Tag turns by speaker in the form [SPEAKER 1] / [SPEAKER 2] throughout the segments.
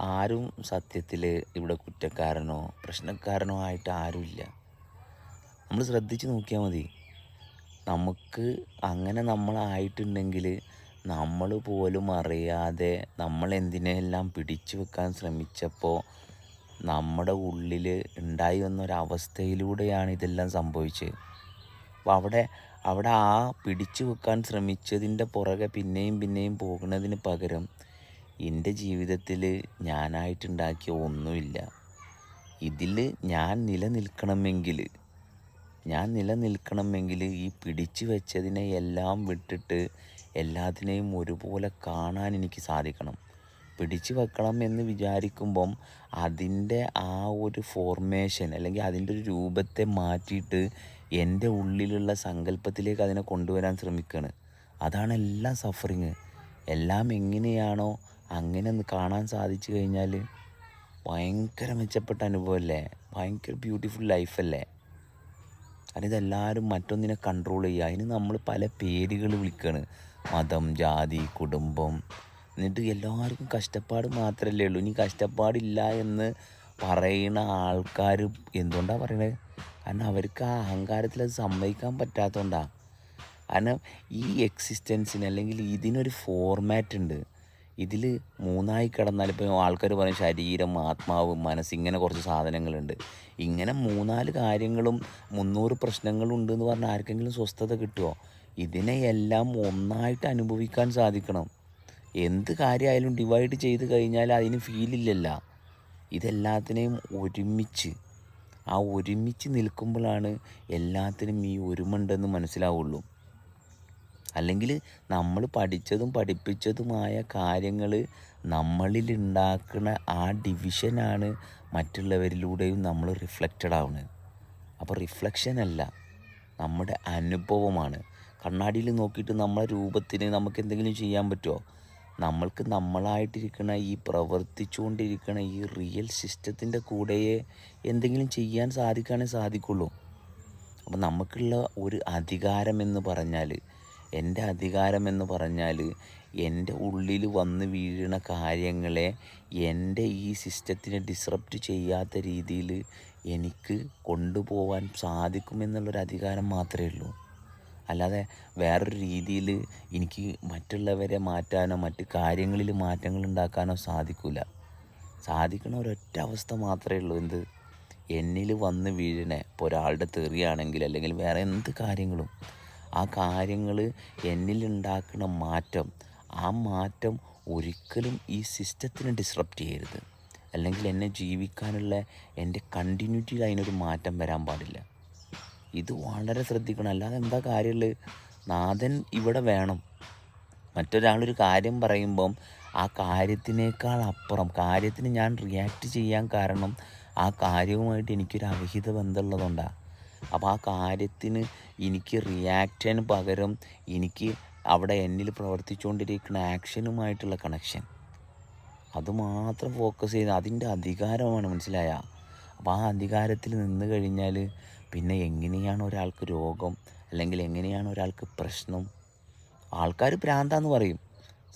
[SPEAKER 1] ആരും സത്യത്തിൽ ഇവിടെ കുറ്റക്കാരനോ പ്രശ്നക്കാരനോ ആയിട്ട് ആരുമില്ല. നമ്മൾ ശ്രദ്ധിച്ച് നോക്കിയാൽ മതി. നമുക്ക് അങ്ങനെ നമ്മളായിട്ടുണ്ടെങ്കിൽ നമ്മൾ പോലും അറിയാതെ നമ്മൾ എന്തിനെല്ലാം പിടിച്ചു വെക്കാൻ ശ്രമിച്ചപ്പോൾ നമ്മുടെ ഉള്ളിൽ ഉണ്ടായി വന്നൊരവസ്ഥയിലൂടെയാണ് ഇതെല്ലാം സംഭവിച്ചത്. അപ്പോൾ അവിടെ അവിടെ ആ പിടിച്ചു വെക്കാൻ ശ്രമിച്ചതിന്റെ പുറകെ പിന്നെയും പിന്നെയും പോകുന്നതിന് പകരം എന്റെ ജീവിതത്തിൽ ഞാനായിട്ടുണ്ടാക്കിയ ഒന്നുമില്ല. ഇതിൽ ഞാൻ നിലനിൽക്കണമെങ്കിൽ ഞാൻ നിലനിൽക്കണമെങ്കിൽ ഈ പിടിച്ചു വെച്ചതിനെ എല്ലാം വിട്ടിട്ട് എല്ലാത്തിനെയും ഒരുപോലെ കാണാൻ എനിക്ക് സാധിക്കണം. പിടിച്ചു വെക്കണം എന്ന് വിചാരിക്കുമ്പം അതിന്റെ ആ ഒരു ഫോർമേഷൻ അല്ലെങ്കിൽ അതിന്റെ ഒരു രൂപത്തെ മാറ്റിയിട്ട് എന്റെ ഉള്ളിലുള്ള സങ്കല്പത്തിലേക്ക് അതിനെ കൊണ്ടുവരാൻ ശ്രമിക്കുകയാണ് അതാണ് എല്ലാം സഫറിങ് എല്ലാം എങ്ങനെയാണോ അങ്ങനെ ഒന്ന് കാണാൻ സാധിച്ചു കഴിഞ്ഞാൽ ഭയങ്കര മെച്ചപ്പെട്ട അനുഭവമല്ലേ? ഭയങ്കര ബ്യൂട്ടിഫുൾ ലൈഫല്ലേ അതിതെല്ലാവരും മറ്റൊന്നിനെ കൺട്രോൾ ചെയ്യുക. അതിന് നമ്മൾ പല പേരുകൾ വിളിക്കുകയാണ് മതം ജാതി കുടുംബം. എന്നിട്ട് എല്ലാവർക്കും കഷ്ടപ്പാട് മാത്രമല്ലേ ഉള്ളൂ. ഇനി കഷ്ടപ്പാടില്ല എന്ന് പറയുന്ന ആൾക്കാർ എന്തുകൊണ്ടാണ് പറയണത് കാരണം അവർക്ക് ആ അഹങ്കാരത്തിൽ അത് സമ്മതിക്കാൻ പറ്റാത്തതുകൊണ്ടാണ് കാരണം ഈ എക്സിസ്റ്റൻസിന് അല്ലെങ്കിൽ ഇതിനൊരു ഫോർമാറ്റ് ഉണ്ട്. ഇതിൽ മൂന്നായി കിടന്നാൽ ഇപ്പോൾ ആൾക്കാർ പറയും ശരീരം ആത്മാവ് മനസ്സ് ഇങ്ങനെ കുറച്ച് സാധനങ്ങളുണ്ട്. ഇങ്ങനെ മൂന്നാൽ കാര്യങ്ങളും മുന്നൂറ് പ്രശ്നങ്ങളും ഉണ്ട് എന്ന് പറഞ്ഞാൽ ആർക്കെങ്കിലും സ്വസ്ഥത കിട്ടുമോ ഇതിനെയെല്ലാം ഒന്നായിട്ട് അനുഭവിക്കാൻ സാധിക്കണം. എന്ത് കാര്യമായാലും ഡിവൈഡ് ചെയ്ത് കഴിഞ്ഞാൽ അതിന് ഫീലില്ലല്ല ഇതെല്ലാത്തിനെയും ഒരുമിച്ച് ആ ഒരുമിച്ച് നിൽക്കുമ്പോഴാണ് എല്ലാത്തിനും ഈ ഒരുമുണ്ടെന്ന് മനസ്സിലാവുള്ളൂ. അല്ലെങ്കിൽ നമ്മൾ പഠിച്ചതും പഠിപ്പിച്ചതുമായ കാര്യങ്ങൾ നമ്മളിൽ ഉണ്ടാക്കുന്ന ആ ഡിവിഷനാണ് മറ്റുള്ളവരിലൂടെയും നമ്മൾ റിഫ്ലക്റ്റഡ് ആവുന്നത്. അപ്പോൾ റിഫ്ലക്ഷൻ അല്ല നമ്മുടെ അനുഭവമാണ്. കണ്ണാടിയിൽ നോക്കിയിട്ട് നമ്മളെ രൂപത്തിന് നമുക്ക് എന്തെങ്കിലും ചെയ്യാൻ പറ്റുമോ? നമ്മൾക്ക് നമ്മളായിട്ടിരിക്കുന്ന ഈ പ്രവർത്തിച്ചുകൊണ്ടിരിക്കുന്ന ഈ റിയൽ സിസ്റ്റത്തിന്റെ കൂടെയേ എന്തെങ്കിലും ചെയ്യാൻ സാധിക്കുകയാണെങ്കിൽ സാധിക്കുള്ളൂ. അപ്പോൾ നമുക്കുള്ള ഒരു അധികാരം എന്ന് പറഞ്ഞാൽ എന്റെ അധികാരം എന്ന് പറഞ്ഞാൽ എന്റെ ഉള്ളിൽ വന്ന് വീഴുന്ന കാര്യങ്ങളെ എന്റെ ഈ സിസ്റ്റത്തിനെ ഡിസ്റപ്റ്റ് ചെയ്യാത്ത രീതിയിൽ എനിക്ക് കൊണ്ടുപോകാൻ സാധിക്കുമെന്നുള്ളൊരു അധികാരം മാത്രമേ ഉള്ളൂ. അല്ലാതെ വേറൊരു രീതിയിൽ എനിക്ക് മറ്റുള്ളവരെ മാറ്റാനോ മറ്റ് കാര്യങ്ങളിൽ മാറ്റങ്ങൾ ഉണ്ടാക്കാനോ സാധിക്കില്ല സാധിക്കണ ഒരൊറ്റ അവസ്ഥ മാത്രമേ ഉള്ളൂ. എന്ത്? എന്നിൽ വന്ന് വീഴണേ ഇപ്പോൾ ഒരാളുടെ തെറിയാണെങ്കിൽ അല്ലെങ്കിൽ വേറെ എന്ത് കാര്യങ്ങളും ആ കാര്യങ്ങൾ എന്നിൽ ഉണ്ടാക്കുന്ന മാറ്റം ആ മാറ്റം ഒരിക്കലും ഈ സിസ്റ്റത്തിനെ ഡിസ്റപ്റ്റ് ചെയ്യരുത്. അല്ലെങ്കിൽ എന്നെ ജീവിക്കാനുള്ള എന്റെ കണ്ടിന്യൂറ്റിയിൽ അതിനൊരു മാറ്റം വരാൻ പാടില്ല. ഇത് വളരെ ശ്രദ്ധിക്കണം. അല്ലാതെ എന്താ കാര്യമുള്ളത് നാഥൻ ഇവിടെ വേണം. മറ്റൊരാളൊരു കാര്യം പറയുമ്പം ആ കാര്യത്തിനേക്കാൾ അപ്പുറം കാര്യത്തിന് ഞാൻ റിയാക്റ്റ് ചെയ്യാൻ കാരണം ആ കാര്യവുമായിട്ട് എനിക്കൊരു അവിഹിത ബന്ധമുള്ളതുകൊണ്ടാണ് അപ്പോൾ ആ കാര്യത്തിന് എനിക്ക് റിയാക്റ്റിന് പകരം എനിക്ക് അവിടെ എന്നിൽ പ്രവർത്തിച്ചുകൊണ്ടിരിക്കുന്ന ആക്ഷനുമായിട്ടുള്ള കണക്ഷൻ അതുമാത്രം ഫോക്കസ് ചെയ്ത് അതിന്റെ അധികാരമാണ് മനസ്സിലായ. അപ്പോൾ ആ അധികാരത്തിൽ നിന്ന് കഴിഞ്ഞാൽ പിന്നെ എങ്ങനെയാണ് ഒരാൾക്ക് രോഗം അല്ലെങ്കിൽ എങ്ങനെയാണ് ഒരാൾക്ക് പ്രശ്നം? ആൾക്കാർ ഭ്രാന്താന്ന് പറയും.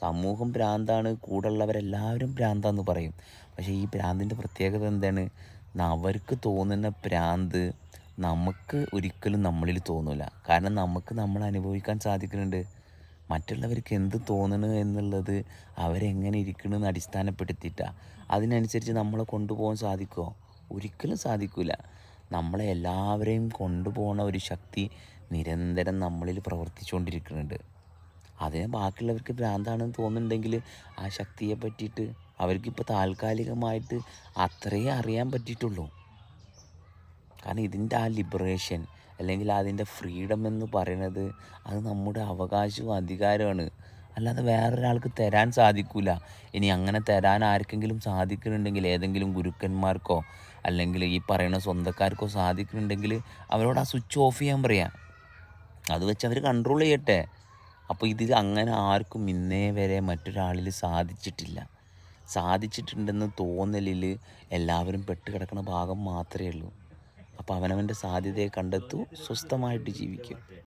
[SPEAKER 1] സമൂഹം ഭ്രാന്താണ് കൂടുള്ളവരെല്ലാവരും ഭ്രാന്താന്ന് പറയും. പക്ഷേ ഈ ഭ്രാന്തിന്റെ പ്രത്യേകത എന്താണ്? അവർക്ക് തോന്നുന്ന ഭ്രാന്ത് നമുക്ക് ഒരിക്കലും നമ്മളിൽ തോന്നില്ല കാരണം നമുക്ക് നമ്മൾ അനുഭവിക്കാൻ സാധിക്കുന്നുണ്ട്. മറ്റുള്ളവർക്ക് എന്ത് തോന്നണു എന്നുള്ളത് അവരെങ്ങനെ ഇരിക്കണമെന്ന് അടിസ്ഥാനപ്പെടുത്തിയിട്ടാണ് അതിനനുസരിച്ച് നമ്മളെ കൊണ്ടുപോകാൻ സാധിക്കുമോ ഒരിക്കലും സാധിക്കില്ല നമ്മളെ എല്ലാവരെയും കൊണ്ടുപോകുന്ന ഒരു ശക്തി നിരന്തരം നമ്മളിൽ പ്രവർത്തിച്ചുകൊണ്ടിരിക്കുന്നുണ്ട്. അതിന് ബാക്കിയുള്ളവർക്ക് ഭ്രാന്താണെന്ന് തോന്നുന്നുണ്ടെങ്കിൽ ആ ശക്തിയെ പറ്റിയിട്ട് അവർക്കിപ്പോൾ താൽക്കാലികമായിട്ട് അത്രയേ അറിയാൻ പറ്റിയിട്ടുള്ളൂ. കാരണം ഇതിന്റെ ആ ലിബറേഷൻ അല്ലെങ്കിൽ അതിന്റെ ഫ്രീഡം എന്ന് പറയുന്നത് അത് നമ്മുടെ അവകാശവും അധികാരമാണ്. അല്ലാതെ വേറൊരാൾക്ക് തരാൻ സാധിക്കില്ല ഇനി അങ്ങനെ തരാൻ ആർക്കെങ്കിലും സാധിക്കുന്നുണ്ടെങ്കിൽ ഏതെങ്കിലും ഗുരുക്കന്മാർക്കോ അല്ലെങ്കിൽ ഈ പറയുന്ന സ്വന്തക്കാർക്കോ സാധിക്കുന്നുണ്ടെങ്കിൽ അവരോട് ആ സ്വിച്ച് ഓഫ് ചെയ്യാൻ പറയാം. അത് വെച്ച് അവർ കൺട്രോൾ ചെയ്യട്ടെ. അപ്പോൾ ഇതിൽ അങ്ങനെ ആർക്കും ഇന്നേ വരെ മറ്റൊരാളിൽ സാധിച്ചിട്ടില്ല. സാധിച്ചിട്ടുണ്ടെന്ന് തോന്നലിൽ എല്ലാവരും പെട്ട് കിടക്കുന്ന ഭാഗം മാത്രമേ ഉള്ളൂ. അപ്പോൾ അവനവന്റെ സാധ്യതയെ കണ്ടെത്തൂ സ്വസ്ഥമായിട്ട് ജീവിക്കും.